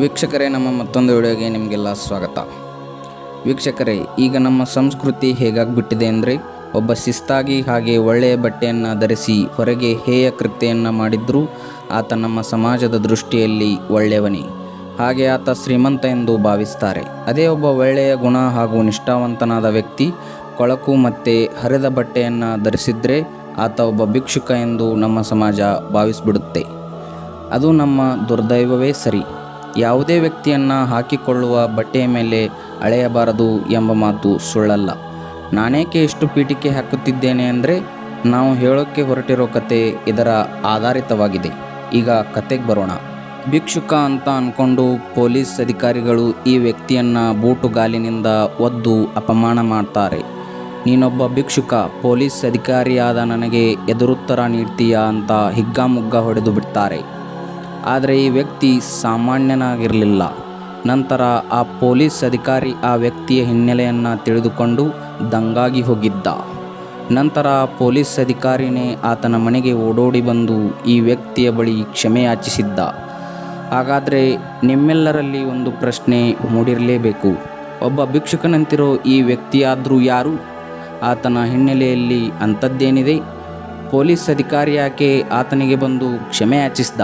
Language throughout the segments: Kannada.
ವೀಕ್ಷಕರೇ, ನಮ್ಮ ಮತ್ತೊಂದು ವಿಡಿಯೋಗೆ ನಿಮಗೆಲ್ಲ ಸ್ವಾಗತ. ವೀಕ್ಷಕರೇ, ಈಗ ನಮ್ಮ ಸಂಸ್ಕೃತಿ ಹೇಗಾಗ್ಬಿಟ್ಟಿದೆ ಅಂದರೆ, ಒಬ್ಬ ಶಿಸ್ತಾಗಿ ಹಾಗೆ ಒಳ್ಳೆಯ ಬಟ್ಟೆಯನ್ನು ಧರಿಸಿ ಹೊರಗೆ ಹೇಯ ಕೃತ್ಯವನ್ನು ಮಾಡಿದ್ರೂ, ಆತ ನಮ್ಮ ಸಮಾಜದ ದೃಷ್ಟಿಯಲ್ಲಿ ಒಳ್ಳೆಯವನೇ. ಹಾಗೆ ಆತ ಶ್ರೀಮಂತ ಎಂದು ಭಾವಿಸ್ತಾರೆ. ಅದೇ ಒಬ್ಬ ಒಳ್ಳೆಯ ಗುಣ ಹಾಗೂ ನಿಷ್ಠಾವಂತನಾದ ವ್ಯಕ್ತಿ. ಕೊಳಕು ಮತ್ತು ಹರಿದ ಬಟ್ಟೆಯನ್ನು ಧರಿಸಿದರೆ ಆತ ಒಬ್ಬ ಭಿಕ್ಷುಕ ಎಂದು ನಮ್ಮ ಸಮಾಜ ಭಾವಿಸಿಬಿಡುತ್ತೆ. ಅದು ನಮ್ಮ ದುರ್ದೈವವೇ ಸರಿ. ಯಾವುದೇ ವ್ಯಕ್ತಿಯನ್ನು ಹಾಕಿಕೊಳ್ಳುವ ಬಟ್ಟೆಯ ಮೇಲೆ ಅಳೆಯಬಾರದು ಎಂಬ ಮಾತು ಸುಳ್ಳಲ್ಲ. ನಾನೇಕೆ ಎಷ್ಟು ಪೀಠಿಕೆ ಹಾಕುತ್ತಿದ್ದೇನೆ ಅಂದರೆ ನಾವು ಹೇಳೋಕ್ಕೆ ಹೊರಟಿರೋ ಕತೆ ಇದರ ಆಧಾರಿತವಾಗಿದೆ. ಈಗ ಕತೆಗೆ ಬರೋಣ. ಭಿಕ್ಷುಕ ಅಂತ ಅಂದ್ಕೊಂಡು ಪೊಲೀಸ್ ಅಧಿಕಾರಿಗಳು ಈ ವ್ಯಕ್ತಿಯನ್ನು ಬೂಟುಗಾಲಿನಿಂದ ಒದ್ದು ಅಪಮಾನ ಮಾಡ್ತಾರೆ. ನೀನೊಬ್ಬ ಭಿಕ್ಷುಕ, ಪೊಲೀಸ್ ಅಧಿಕಾರಿಯಾದ ನನಗೆ ಎದುರುತ್ತರ ನೀಡ್ತೀಯಾ ಅಂತ ಹಿಗ್ಗಾಮುಗ್ಗ ಹೊಡೆದು ಬಿಡ್ತಾರೆ. ಆದರೆ ಈ ವ್ಯಕ್ತಿ ಸಾಮಾನ್ಯನಾಗಿರಲಿಲ್ಲ. ನಂತರ ಆ ಪೊಲೀಸ್ ಅಧಿಕಾರಿ ಆ ವ್ಯಕ್ತಿಯ ಹಿನ್ನೆಲೆಯನ್ನು ತಿಳಿದುಕೊಂಡು ದಂಗಾಗಿ ಹೋಗಿದ್ದ. ನಂತರ ಪೊಲೀಸ್ ಅಧಿಕಾರಿನೇ ಆತನ ಮನೆಗೆ ಓಡೋಡಿ ಬಂದು ಈ ವ್ಯಕ್ತಿಯ ಬಳಿ ಕ್ಷಮೆ ಯಾಚಿಸಿದ್ದ. ಹಾಗಾದರೆ ನಿಮ್ಮೆಲ್ಲರಲ್ಲಿ ಒಂದು ಪ್ರಶ್ನೆ ಮೂಡಿರಲೇಬೇಕು. ಒಬ್ಬ ಭಿಕ್ಷುಕನಂತಿರೋ ಈ ವ್ಯಕ್ತಿಯಾದರೂ ಯಾರು? ಆತನ ಹಿನ್ನೆಲೆಯಲ್ಲಿ ಅಂಥದ್ದೇನಿದೆ? ಪೊಲೀಸ್ ಅಧಿಕಾರಿ ಯಾಕೆ ಆತನಿಗೆ ಬಂದು ಕ್ಷಮೆ ಯಾಚಿಸಿದ?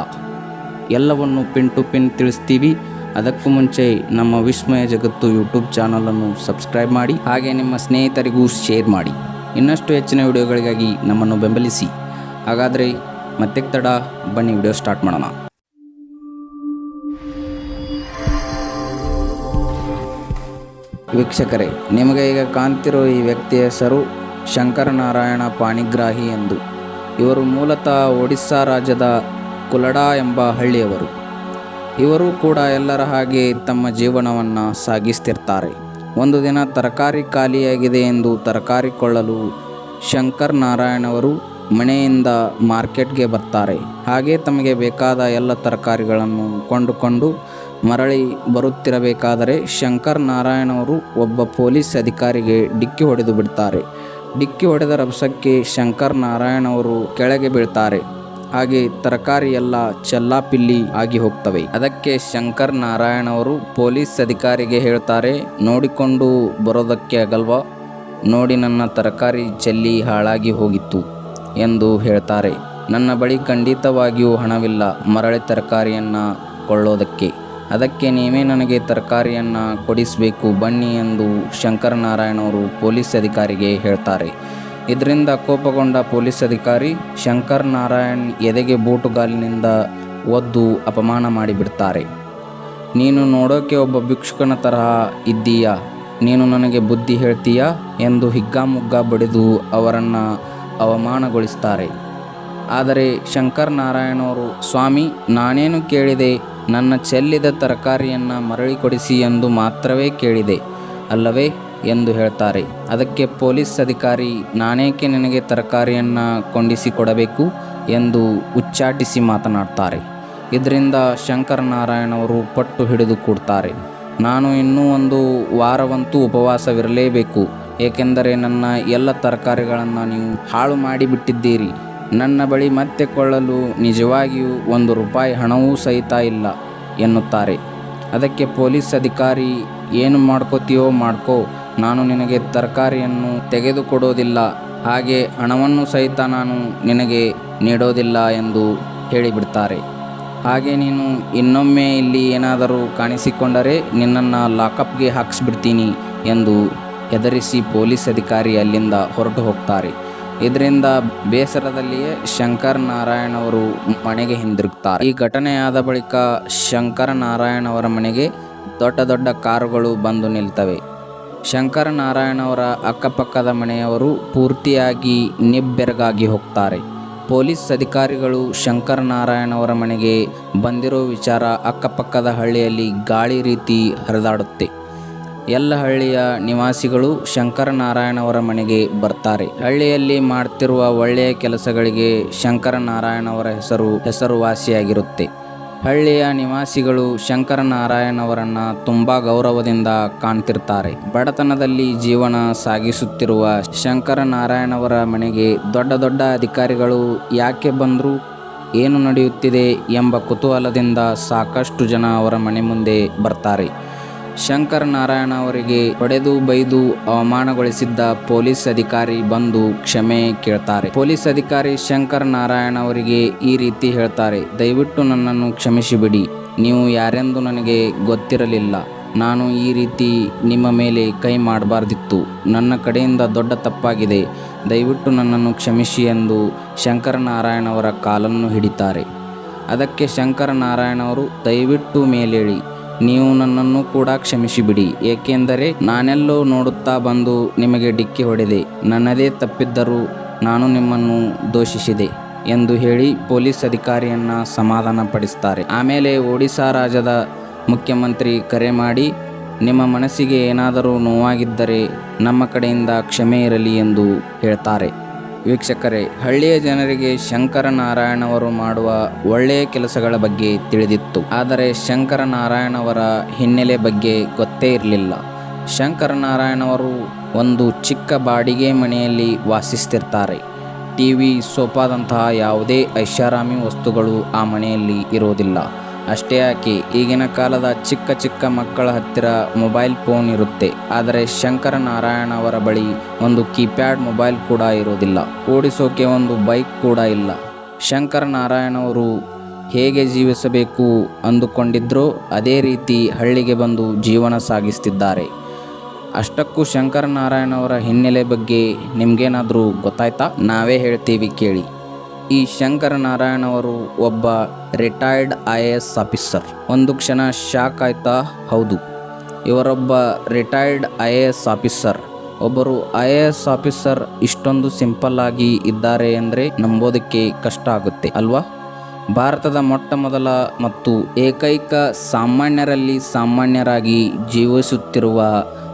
ಎಲ್ಲವನ್ನು ಪಿನ್ ಟು ಪಿನ್ ತಿಳಿಸ್ತೀವಿ. ಅದಕ್ಕೂ ಮುಂಚೆ ನಮ್ಮ ವಿಸ್ಮಯ ಜಗತ್ತು ಯೂಟ್ಯೂಬ್ ಚಾನಲನ್ನು ಸಬ್ಸ್ಕ್ರೈಬ್ ಮಾಡಿ, ಹಾಗೆ ನಿಮ್ಮ ಸ್ನೇಹಿತರಿಗೂ ಶೇರ್ ಮಾಡಿ. ಇನ್ನಷ್ಟು ಹೆಚ್ಚಿನ ವಿಡಿಯೋಗಳಿಗಾಗಿ ನಮ್ಮನ್ನು ಬೆಂಬಲಿಸಿ. ಹಾಗಾದರೆ ಮತ್ತೆ ತಡ? ಬನ್ನಿ ವಿಡಿಯೋ ಸ್ಟಾರ್ಟ್ ಮಾಡೋಣ. ವೀಕ್ಷಕರೇ, ನಿಮಗೆ ಈಗ ಕಾಣ್ತಿರೋ ಈ ವ್ಯಕ್ತಿಯ ಹೆಸರು ಶಂಕರನಾರಾಯಣ ಪಾಣಿಗ್ರಾಹಿ ಎಂದು. ಇವರು ಮೂಲತಃ ಒಡಿಸ್ಸಾ ರಾಜ್ಯದ ಕುಲಡಾ ಎಂಬ ಹಳ್ಳಿಯವರು. ಇವರು ಕೂಡ ಎಲ್ಲರ ಹಾಗೆ ತಮ್ಮ ಜೀವನವನ್ನು ಸಾಗಿಸ್ತಿರ್ತಾರೆ. ಒಂದು ದಿನ ತರಕಾರಿ ಖಾಲಿಯಾಗಿದೆ ಎಂದು ತರಕಾರಿ ಕೊಳ್ಳಲು ಶಂಕರ್ ನಾರಾಯಣ್ ಅವರು ಮನೆಯಿಂದ ಮಾರ್ಕೆಟ್ಗೆ ಬರ್ತಾರೆ. ಹಾಗೆ ತಮಗೆ ಬೇಕಾದ ಎಲ್ಲ ತರಕಾರಿಗಳನ್ನು ಕೊಂಡುಕೊಂಡು ಮರಳಿ ಬರುತ್ತಿರಬೇಕಾದರೆ ಶಂಕರ್ ನಾರಾಯಣವರು ಒಬ್ಬ ಪೊಲೀಸ್ ಅಧಿಕಾರಿಗೆ ಡಿಕ್ಕಿ ಹೊಡೆದು ಬಿಡ್ತಾರೆ. ಡಿಕ್ಕಿ ಹೊಡೆದ ರಭಸಕ್ಕೆ ಶಂಕರ್ ನಾರಾಯಣವರು ಕೆಳಗೆ ಬೀಳ್ತಾರೆ. ಹಾಗೆ ತರಕಾರಿ ಎಲ್ಲ ಚೆಲ್ಲಾಪಿಲ್ಲಿ ಆಗಿ ಹೋಗ್ತವೆ. ಅದಕ್ಕೆ ಶಂಕರ್ ನಾರಾಯಣವರು ಪೊಲೀಸ್ ಅಧಿಕಾರಿಗೆ ಹೇಳ್ತಾರೆ, ನೋಡಿಕೊಂಡು ಬರೋದಕ್ಕೆ ಆಗಲ್ವಾ ನೋಡಿ ನನ್ನ ತರಕಾರಿ ಚೆಲ್ಲಿ ಹಾಳಾಗಿ ಹೋಗಿತ್ತು. ಎಂದು ಹೇಳ್ತಾರೆ. ನನ್ನ ಬಳಿ ಖಂಡಿತವಾಗಿಯೂ ಹಣವಿಲ್ಲ. ಮರಳಿ ತರಕಾರಿಯನ್ನು ಕೊಳ್ಳೋದಕ್ಕೆ. ಅದಕ್ಕೆ ನೀವೇ ನನಗೆ ತರಕಾರಿಯನ್ನು ಕೊಡಿಸಬೇಕು. ಬನ್ನಿ ಎಂದು ಶಂಕರನಾರಾಯಣ್ ಅವರು ಪೊಲೀಸ್ ಅಧಿಕಾರಿಗೆ ಹೇಳ್ತಾರೆ. ಇದರಿಂದ ಕೋಪಗೊಂಡ ಪೊಲೀಸ್ ಅಧಿಕಾರಿ ಶಂಕರ್ ನಾರಾಯಣ್ ಎದೆಗೆ ಬೂಟುಗಾಲಿನಿಂದ ಒದ್ದು ಅಪಮಾನ ಮಾಡಿಬಿಡ್ತಾರೆ. ನೀನು ನೋಡೋಕೆ ಒಬ್ಬ ಭಿಕ್ಷುಕನ ತರಹ ಇದ್ದೀಯಾ? ನೀನು ನನಗೆ ಬುದ್ಧಿ ಹೇಳ್ತೀಯಾ? ಎಂದು ಹಿಗ್ಗಾಮುಗ್ಗಾ ಬಡಿದು ಅವರನ್ನು ಅವಮಾನಗೊಳಿಸ್ತಾರೆ. ಆದರೆ ಶಂಕರ್ ನಾರಾಯಣವರು ಸ್ವಾಮಿ, ನಾನೇನು ಕೇಳಿದೆ? ನನ್ನ ಚೆಲ್ಲಿದ ತರಕಾರಿಯನ್ನು ಮರಳಿ ಕೊಡಿಸಿ ಎಂದು ಮಾತ್ರವೇ ಕೇಳಿದೆ ಅಲ್ಲವೇ? ಎಂದು ಹೇಳ್ತಾರೆ. ಅದಕ್ಕೆ ಪೊಲೀಸ್ ಅಧಿಕಾರಿ ನಾನೇಕೆ ನಿನಗೆ ತರಕಾರಿಯನ್ನು ಕೊಂಡಿಸಿ ಕೊಡಬೇಕು? ಎಂದು ಉಚ್ಚಾಟಿಸಿ ಮಾತನಾಡ್ತಾರೆ. ಇದರಿಂದ ಶಂಕರ್ ನಾರಾಯಣವರು ಪಟ್ಟು ಹಿಡಿದು ಕೂಡ್ತಾರೆ. ನಾನು ಇನ್ನೂ ಒಂದು ವಾರವಂತೂ ಉಪವಾಸವಿರಲೇಬೇಕು. ಏಕೆಂದರೆ ನನ್ನ ಎಲ್ಲ ತರಕಾರಿಗಳನ್ನು ನೀವು ಹಾಳು ಮಾಡಿಬಿಟ್ಟಿದ್ದೀರಿ. ನನ್ನ ಬಳಿ ಮತ್ತೆ ಕೊಳ್ಳಲು ನಿಜವಾಗಿಯೂ ಒಂದು ರೂಪಾಯಿ ಹಣವೂ ಸಹಿತ ಇಲ್ಲ, ಎನ್ನುತ್ತಾರೆ. ಅದಕ್ಕೆ ಪೊಲೀಸ್ ಅಧಿಕಾರಿ, ಏನು ಮಾಡ್ಕೋತೀಯೋ ಮಾಡ್ಕೋ. ನಾನು ನಿನಗೆ ತರಕಾರಿಯನ್ನು ತೆಗೆದುಕೊಡೋದಿಲ್ಲ. ಹಾಗೆ ಹಣವನ್ನು ಸಹಿತ ನಾನು ನಿನಗೆ ನೀಡೋದಿಲ್ಲ ಎಂದು ಹೇಳಿಬಿಡ್ತಾರೆ. ಹಾಗೆ ನೀನು ಇನ್ನೊಮ್ಮೆ ಇಲ್ಲಿ ಏನಾದರೂ ಕಾಣಿಸಿಕೊಂಡರೆ ನಿನ್ನನ್ನು ಲಾಕಪ್ಗೆ ಹಾಕಿಸ್ಬಿಡ್ತೀನಿ ಎಂದು ಹೆದರಿಸಿ ಪೊಲೀಸ್ ಅಧಿಕಾರಿ ಅಲ್ಲಿಂದ ಹೊರಟು ಹೋಗ್ತಾರೆ. ಇದರಿಂದ ಬೇಸರದಲ್ಲಿಯೇ ಶಂಕರ್ ನಾರಾಯಣ್ ಅವರು ಮನೆಗೆ ಹಿಂದಿರುಗ್ತಾರೆ. ಈ ಘಟನೆಯಾದ ಬಳಿಕ ಶಂಕರ ನಾರಾಯಣ್ ಅವರ ಮನೆಗೆ ದೊಡ್ಡ ದೊಡ್ಡ ಕಾರುಗಳು ಬಂದು ನಿಲ್ತವೆ. ಶಂಕರ ನಾರಾಯಣ್ ಅವರ ಅಕ್ಕಪಕ್ಕದ ಮನೆಯವರು ಪೂರ್ತಿಯಾಗಿ ನಿಬ್ಬೆರಗಾಗಿ ಹೋಗ್ತಾರೆ. ಪೊಲೀಸ್ ಅಧಿಕಾರಿಗಳು ಶಂಕರ ನಾರಾಯಣ್ ಅವರ ಮನೆಗೆ ಬಂದಿರೋ ವಿಚಾರ ಅಕ್ಕಪಕ್ಕದ ಹಳ್ಳಿಯಲ್ಲಿ ಗಾಳಿ ರೀತಿ ಹರಿದಾಡುತ್ತೆ. ಎಲ್ಲ ಹಳ್ಳಿಯ ನಿವಾಸಿಗಳು ಶಂಕರನಾರಾಯಣವರ ಮನೆಗೆ ಬರ್ತಾರೆ. ಹಳ್ಳಿಯಲ್ಲಿ ಮಾಡ್ತಿರುವ ಒಳ್ಳೆಯ ಕೆಲಸಗಳಿಗೆ ಶಂಕರನಾರಾಯಣವರ ಹೆಸರು ಹೆಸರುವಾಸಿಯಾಗಿರುತ್ತೆ. ಹಳ್ಳಿಯ ನಿವಾಸಿಗಳು ಶಂಕರನಾರಾಯಣವರನ್ನು ತುಂಬ ಗೌರವದಿಂದ ಕಾಣ್ತಿರ್ತಾರೆ. ಬಡತನದಲ್ಲಿ ಜೀವನ ಸಾಗಿಸುತ್ತಿರುವ ಶಂಕರನಾರಾಯಣವರ ಮನೆಗೆ ದೊಡ್ಡ ದೊಡ್ಡ ಅಧಿಕಾರಿಗಳು ಯಾಕೆ ಬಂದರು, ಏನು ನಡೆಯುತ್ತಿದೆ ಎಂಬ ಕುತೂಹಲದಿಂದ ಸಾಕಷ್ಟು ಜನ ಅವರ ಮನೆ ಮುಂದೆ ಬರ್ತಾರೆ. ಶಂಕರನಾರಾಯಣ ಅವರಿಗೆ ಹೊಡೆದು ಬೈದು ಅವಮಾನಗೊಳಿಸಿದ್ದ ಪೊಲೀಸ್ ಅಧಿಕಾರಿ ಬಂದು ಕ್ಷಮೆ ಕೇಳ್ತಾರೆ. ಪೊಲೀಸ್ ಅಧಿಕಾರಿ ಶಂಕರನಾರಾಯಣ ಅವರಿಗೆ ಈ ರೀತಿ ಹೇಳ್ತಾರೆ, ದಯವಿಟ್ಟು ನನ್ನನ್ನು ಕ್ಷಮಿಸಿಬಿಡಿ. ನೀವು ಯಾರೆಂದು ನನಗೆ ಗೊತ್ತಿರಲಿಲ್ಲ. ನಾನು ಈ ರೀತಿ ನಿಮ್ಮ ಮೇಲೆ ಕೈ ಮಾಡಬಾರ್ದಿತ್ತು. ನನ್ನ ಕಡೆಯಿಂದ ದೊಡ್ಡ ತಪ್ಪಾಗಿದೆ. ದಯವಿಟ್ಟು ನನ್ನನ್ನು ಕ್ಷಮಿಸಿ ಎಂದು ಶಂಕರನಾರಾಯಣವರ ಕಾಲನ್ನು ಹಿಡಿತಾರೆ. ಅದಕ್ಕೆ ಶಂಕರನಾರಾಯಣವರು ದಯವಿಟ್ಟು ಮೇಲೇಳಿ. ನೀವು ನನ್ನನ್ನು ಕೂಡ ಕ್ಷಮಿಸಿಬಿಡಿ, ಏಕೆಂದರೆ ನಾನೆಲ್ಲೋ ನೋಡುತ್ತಾ ಬಂದು ನಿಮಗೆ ಡಿಕ್ಕಿ ಹೊಡೆದೆ. ನನ್ನದೇ ತಪ್ಪಿದ್ದರೂ ನಾನು ನಿಮ್ಮನ್ನು ದೋಷಿಸಿದೆ ಎಂದು ಹೇಳಿ ಪೊಲೀಸ್ ಅಧಿಕಾರಿಯನ್ನ ಸಮಾಧಾನಪಡಿಸ್ತಾರೆ. ಆಮೇಲೆ ಒಡಿಶಾ ರಾಜ್ಯದ ಮುಖ್ಯಮಂತ್ರಿ ಕರೆ ಮಾಡಿ, ನಿಮ್ಮ ಮನಸ್ಸಿಗೆ ಏನಾದರೂ ನೋವಾಗಿದ್ದರೆ ನಮ್ಮ ಕಡೆಯಿಂದ ಕ್ಷಮೆ ಇರಲಿ ಎಂದು ಹೇಳ್ತಾರೆ. ವೀಕ್ಷಕರೇ, ಹಳ್ಳಿಯ ಜನರಿಗೆ ಶಂಕರನಾರಾಯಣವರು ಮಾಡುವ ಒಳ್ಳೆಯ ಕೆಲಸಗಳ ಬಗ್ಗೆ ತಿಳಿದಿತ್ತು. ಆದರೆ ಶಂಕರನಾರಾಯಣವರ ಹಿನ್ನೆಲೆ ಬಗ್ಗೆ ಗೊತ್ತೇ ಇರಲಿಲ್ಲ. ಶಂಕರನಾರಾಯಣವರು ಒಂದು ಚಿಕ್ಕ ಬಾಡಿಗೆ ಮನೆಯಲ್ಲಿ ವಾಸಿಸ್ತಿರ್ತಾರೆ. ಟಿ ವಿ, ಸೋಫಾದಂತಹ ಯಾವುದೇ ಐಷಾರಾಮಿ ವಸ್ತುಗಳು ಆ ಮನೆಯಲ್ಲಿ ಇರೋದಿಲ್ಲ ಅಷ್ಟೇ ಯಾಕೆ ಈಗಿನ ಕಾಲದ ಚಿಕ್ಕ ಚಿಕ್ಕ ಮಕ್ಕಳ ಹತ್ತಿರ ಮೊಬೈಲ್ ಫೋನ್ ಇರುತ್ತೆ. ಆದರೆ ಶಂಕರ ನಾರಾಯಣ ಅವರ ಬಳಿ ಒಂದು ಕೀಪ್ಯಾಡ್ ಮೊಬೈಲ್ ಕೂಡ ಇರೋದಿಲ್ಲ. ಓಡಿಸೋಕೆ ಒಂದು ಬೈಕ್ ಕೂಡ ಇಲ್ಲ. ಶಂಕರ ಶಂಕರನಾರಾಯಣವರು ಹೇಗೆ ಜೀವಿಸಬೇಕು ಅಂದುಕೊಂಡಿದ್ರೋ ಅದೇ ರೀತಿ ಹಳ್ಳಿಗೆ ಬಂದು ಜೀವನ ಸಾಗಿಸ್ತಿದ್ದಾರೆ. ಅಷ್ಟಕ್ಕೂ ಶಂಕರ ನಾರಾಯಣವರ ಹಿನ್ನೆಲೆ ಬಗ್ಗೆ ನಿಮಗೇನಾದರೂ ಗೊತ್ತಾಯ್ತಾ? ನಾವೇ ಹೇಳ್ತೀವಿ ಕೇಳಿ. ಈ ಶಂಕರನಾರಾಯಣವರು ಒಬ್ಬ retired I A S officer ಒಂದು ಕ್ಷಣ ಶಾಕ್ ಆಯ್ತಾ? ಹೌದು. ಇವರೊಬ್ಬ retired I A S officer ಒಬ್ಬರು ಐ ಎ ಎಸ್ ಆಫೀಸರ್ ಇಷ್ಟೊಂದು ಸಿಂಪಲ್ ಆಗಿ ಇದ್ದಾರೆ ಅಂದರೆ ನಂಬೋದಕ್ಕೆ ಕಷ್ಟ ಆಗುತ್ತೆ, ಅಲ್ವಾ? ಭಾರತದ ಮೊಟ್ಟ ಮೊದಲ ಮತ್ತು ಏಕೈಕ ಸಾಮಾನ್ಯರಲ್ಲಿ ಸಾಮಾನ್ಯರಾಗಿ ಜೀವಿಸುತ್ತಿರುವ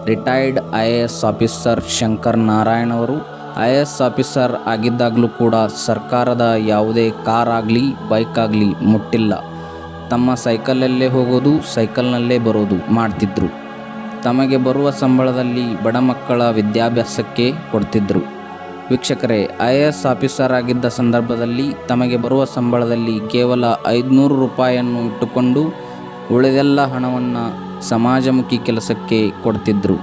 retired I A S officer Shankar Narayan ಅವರು ಐ ಎಸ್ ಆಫೀಸರ್ ಆಗಿದ್ದಾಗಲೂ ಕೂಡ ಸರ್ಕಾರದ ಯಾವುದೇ ಕಾರ್ ಆಗಲಿ ಬೈಕ್ ಆಗಲಿ ಮುಟ್ಟಿಲ್ಲ. ತಮ್ಮ ಸೈಕಲಲ್ಲೇ ಹೋಗೋದು, ಸೈಕಲ್ನಲ್ಲೇ ಬರೋದು ಮಾಡ್ತಿದ್ರು. ತಮಗೆ ಬರುವ ಸಂಬಳದಲ್ಲಿ ಬಡ ಮಕ್ಕಳ ವಿದ್ಯಾಭ್ಯಾಸಕ್ಕೆ ಕೊಡ್ತಿದ್ದರು ವೀಕ್ಷಕರೇ, ಐ ಎ ಎಸ್ ಆಫೀಸರ್ ಆಗಿದ್ದ ಸಂದರ್ಭದಲ್ಲಿ ತಮಗೆ ಬರುವ ಸಂಬಳದಲ್ಲಿ ಕೇವಲ ಐದುನೂರು ರೂಪಾಯಿಯನ್ನು ಇಟ್ಟುಕೊಂಡು ಉಳಿದೆಲ್ಲ ಹಣವನ್ನು ಸಮಾಜಮುಖಿ ಕೆಲಸಕ್ಕೆ ಕೊಡ್ತಿದ್ದರು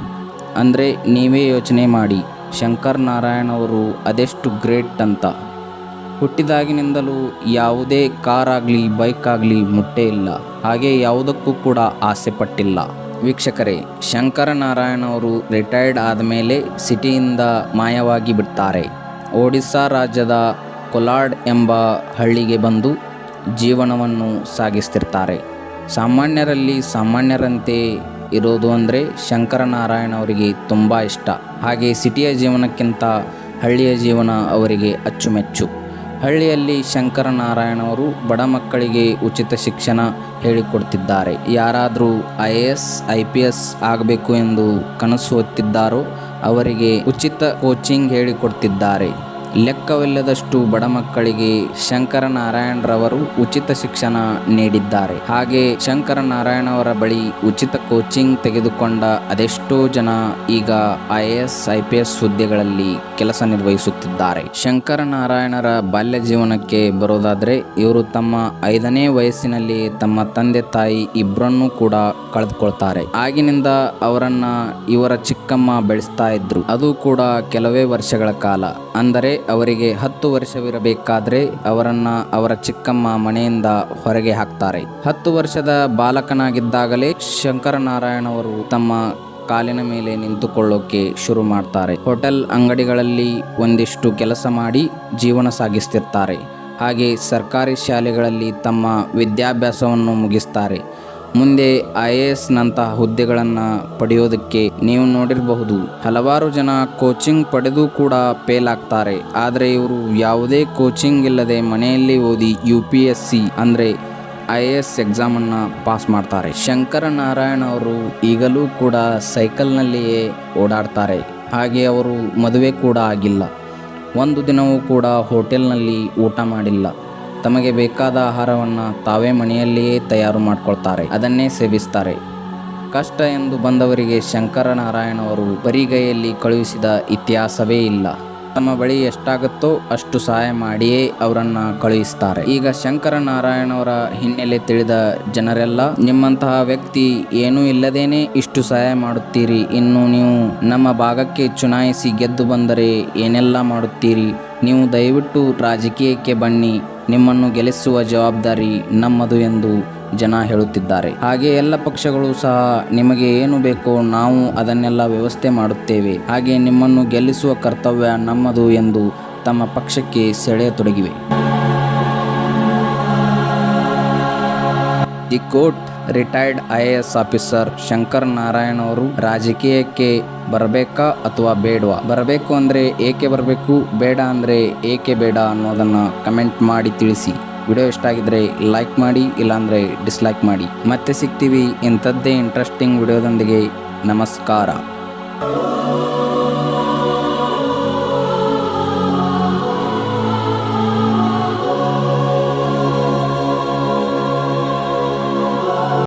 ಅಂದರೆ ನೀವೇ ಯೋಚನೆ ಮಾಡಿ. ಶಂಕರ್ ನಾರಾಯಣ್ ಅವರು ಅದೆಷ್ಟು ಗ್ರೇಟ್ ಅಂತ. ಹುಟ್ಟಿದಾಗಿನಿಂದಲೂ ಯಾವುದೇ ಕಾರ್ ಆಗಲಿ, ಬೈಕ್ ಆಗಲಿ ಮುಟ್ಟೆ ಇಲ್ಲ. ಹಾಗೆ ಯಾವುದಕ್ಕೂ ಕೂಡ ಆಸೆ ಪಟ್ಟಿಲ್ಲ. ವೀಕ್ಷಕರೇ ಶಂಕರನಾರಾಯಣ ಅವರು ರಿಟೈರ್ಡ್ ಆದಮೇಲೆ ಸಿಟಿಯಿಂದ ಮಾಯವಾಗಿ ಬಿಡ್ತಾರೆ. ಒಡಿಸ್ಸಾ ರಾಜ್ಯದ ಕೊಲಾಡ್ ಎಂಬ ಹಳ್ಳಿಗೆ ಬಂದು ಜೀವನವನ್ನು ಸಾಗಿಸ್ತಿರ್ತಾರೆ. ಸಾಮಾನ್ಯರಲ್ಲಿ ಸಾಮಾನ್ಯರಂತೆ ಇರೋದು ಅಂದರೆ ಶಂಕರನಾರಾಯಣ ಅವರಿಗೆ ತುಂಬ ಇಷ್ಟ. ಹಾಗೆ ಸಿಟಿಯ ಜೀವನಕ್ಕಿಂತ ಹಳ್ಳಿಯ ಜೀವನ ಅವರಿಗೆ ಅಚ್ಚುಮೆಚ್ಚು. ಹಳ್ಳಿಯಲ್ಲಿ ಶಂಕರನಾರಾಯಣ ಅವರು ಬಡ ಮಕ್ಕಳಿಗೆ ಉಚಿತ ಶಿಕ್ಷಣ ಹೇಳಿಕೊಡ್ತಿದ್ದಾರೆ. ಯಾರಾದರೂ I A S, I P S ಆಗಬೇಕು ಎಂದು ಕನಸು ಹೊತ್ತಿದ್ದಾರೋ ಅವರಿಗೆ ಉಚಿತ ಕೋಚಿಂಗ್ ಹೇಳಿಕೊಡ್ತಿದ್ದಾರೆ. ಲೆಕ್ಕವಿಲ್ಲದಷ್ಟು ಬಡ ಮಕ್ಕಳಿಗೆ ಶಂಕರನಾರಾಯಣರವರು ಉಚಿತ ಶಿಕ್ಷಣ ನೀಡಿದ್ದಾರೆ. ಹಾಗೆ ಶಂಕರನಾರಾಯಣವರ ಬಳಿ ಉಚಿತ ಕೋಚಿಂಗ್ ತೆಗೆದುಕೊಂಡ ಅದೆಷ್ಟೋ ಜನ ಈಗ I S, I P S ಹುದ್ದೆಗಳಲ್ಲಿ ಕೆಲಸ ನಿರ್ವಹಿಸುತ್ತಿದ್ದಾರೆ. ಶಂಕರನಾರಾಯಣರ ಬಾಲ್ಯ ಜೀವನಕ್ಕೆ ಬರೋದಾದ್ರೆ ಇವರು ತಮ್ಮ ಐದನೇ ವಯಸ್ಸಿನಲ್ಲಿ ತಮ್ಮ ತಂದೆ ತಾಯಿ ಇಬ್ಬರನ್ನೂ ಕೂಡ ಕಳೆದುಕೊಳ್ತಾರೆ. ಆಗಿನಿಂದ ಅವರನ್ನ ಇವರ ಚಿಕ್ಕಮ್ಮ ಬೆಳೆಸ್ತಾ ಇದ್ರು. ಅದು ಕೂಡ ಕೆಲವೇ ವರ್ಷಗಳ ಕಾಲ. ಅಂದರೆ ಅವರಿಗೆ ಹತ್ತು ವರ್ಷವಿರಬೇಕಾದ್ರೆ ಅವರನ್ನ ಅವರ ಚಿಕ್ಕಮ್ಮ ಮನೆಯಿಂದ ಹೊರಗೆ ಹಾಕ್ತಾರೆ. ಹತ್ತು ವರ್ಷದ ಬಾಲಕನಾಗಿದ್ದಾಗಲೇ ಶಂಕರನಾರಾಯಣ ಅವರು ತಮ್ಮ ಕಾಲಿನ ಮೇಲೆ ನಿಂತುಕೊಳ್ಳೋಕೆ ಶುರು ಮಾಡ್ತಾರೆ. ಹೋಟೆಲ್ ಅಂಗಡಿಗಳಲ್ಲಿ ಒಂದಿಷ್ಟು ಕೆಲಸ ಮಾಡಿ ಜೀವನ ಸಾಗಿಸ್ತಿರ್ತಾರೆ. ಹಾಗೆ ಸರ್ಕಾರಿ ಶಾಲೆಗಳಲ್ಲಿ ತಮ್ಮ ವಿದ್ಯಾಭ್ಯಾಸವನ್ನು ಮುಗಿಸ್ತಾರೆ. ಮುಂದೆ ಐ ಎ ಎಸ್ನಂತಹ ಹುದ್ದೆಗಳನ್ನು ಪಡೆಯೋದಕ್ಕೆ ನೀವು ನೋಡಿರಬಹುದು. ಹಲವಾರು ಜನ ಕೋಚಿಂಗ್ ಪಡೆದು ಕೂಡ ಫೇಲ್ ಆಗ್ತಾರೆ. ಆದರೆ ಇವರು ಯಾವುದೇ ಕೋಚಿಂಗ್ ಇಲ್ಲದೆ ಮನೆಯಲ್ಲಿ ಓದಿ ಯು ಪಿ ಎಸ್ ಸಿ ಅಂದರೆ ಐ ಎ ಎಸ್ ಎಕ್ಸಾಮನ್ನು ಪಾಸ್ ಮಾಡ್ತಾರೆ. ಶಂಕರನಾರಾಯಣ ಅವರು ಈಗಲೂ ಕೂಡ ಸೈಕಲ್ನಲ್ಲಿಯೇ ಓಡಾಡ್ತಾರೆ. ಹಾಗೆ ಅವರು ಮದುವೆ ಕೂಡ ಆಗಿಲ್ಲ. ಒಂದು ದಿನವೂ ಕೂಡ ಹೋಟೆಲ್ನಲ್ಲಿ ಊಟ ಮಾಡಿಲ್ಲ. ತಮಗೆ ಬೇಕಾದ ಆಹಾರವನ್ನು ತಾವೇ ಮನೆಯಲ್ಲಿಯೇ ತಯಾರು ಮಾಡಿಕೊಳ್ತಾರೆ, ಅದನ್ನೇ ಸೇವಿಸ್ತಾರೆ. ಕಷ್ಟ ಎಂದು ಬಂದವರಿಗೆ ಶಂಕರನಾರಾಯಣವರು ಬರಿಗೈಯಲ್ಲಿ ಕಳುಹಿಸಿದ ಇತಿಹಾಸವೇ ಇಲ್ಲ. ತಮ್ಮ ಬಳಿ ಎಷ್ಟಾಗುತ್ತೋ ಅಷ್ಟು ಸಹಾಯ ಮಾಡಿಯೇ ಅವರನ್ನು ಕಳುಹಿಸ್ತಾರೆ. ಈಗ ಶಂಕರನಾರಾಯಣವರ ಹಿನ್ನೆಲೆ ತಿಳಿದ ಜನರೆಲ್ಲ, ನಿಮ್ಮಂತಹ ವ್ಯಕ್ತಿ ಏನೂ ಇಲ್ಲದೇನೆ ಇಷ್ಟು ಸಹಾಯ ಮಾಡುತ್ತೀರಿ. ಇನ್ನು ನೀವು ನಮ್ಮ ಭಾಗಕ್ಕೆ ಚುನಾಯಿಸಿ ಗೆದ್ದು ಬಂದರೆ ಏನೆಲ್ಲ ಮಾಡುತ್ತೀರಿ? ನೀವು ದಯವಿಟ್ಟು ರಾಜಕೀಯಕ್ಕೆ ಬನ್ನಿ. ನಿಮ್ಮನ್ನು ಗೆಲ್ಲಿಸುವ ಜವಾಬ್ದಾರಿ ನಮ್ಮದು ಎಂದು ಜನ ಹೇಳುತ್ತಿದ್ದಾರೆ. ಹಾಗೆ ಎಲ್ಲ ಪಕ್ಷಗಳು ಸಹ ನಿಮಗೆ ಏನು ಬೇಕೋ ನಾವು ಅದನ್ನೆಲ್ಲ ವ್ಯವಸ್ಥೆ ಮಾಡುತ್ತೇವೆ. ಹಾಗೆ ನಿಮ್ಮನ್ನು ಗೆಲ್ಲಿಸುವ ಕರ್ತವ್ಯ ನಮ್ಮದು ಎಂದು ತಮ್ಮ ಪಕ್ಷಕ್ಕೆ ಸೆಳೆಯತೊಡಗಿವೆ. The court retired I A S officer Shankar Narayan ಅವರು ರಾಜಕೀಯಕ್ಕೆ ಬರಬೇಕಾ ಅಥವಾ ಬೇಡವಾ? ಬರಬೇಕು ಅಂದರೆ ಏಕೆ ಬರಬೇಕು? ಬೇಡ ಅಂದರೆ ಏಕೆ ಬೇಡ ಅನ್ನೋದನ್ನು ಕಮೆಂಟ್ ಮಾಡಿ ತಿಳಿಸಿ. ವಿಡಿಯೋ ಇಷ್ಟ ಆಗಿದ್ರೆ ಲೈಕ್ ಮಾಡಿ, ಇಲ್ಲಾಂದರೆ ಡಿಸ್ಲೈಕ್ ಮಾಡಿ. ಮತ್ತೆ ಸಿಗ್ತೀವಿ ಇಂಥದ್ದೇ ಇಂಟ್ರೆಸ್ಟಿಂಗ್ ವಿಡಿಯೋದೊಂದಿಗೆ. ನಮಸ್ಕಾರ.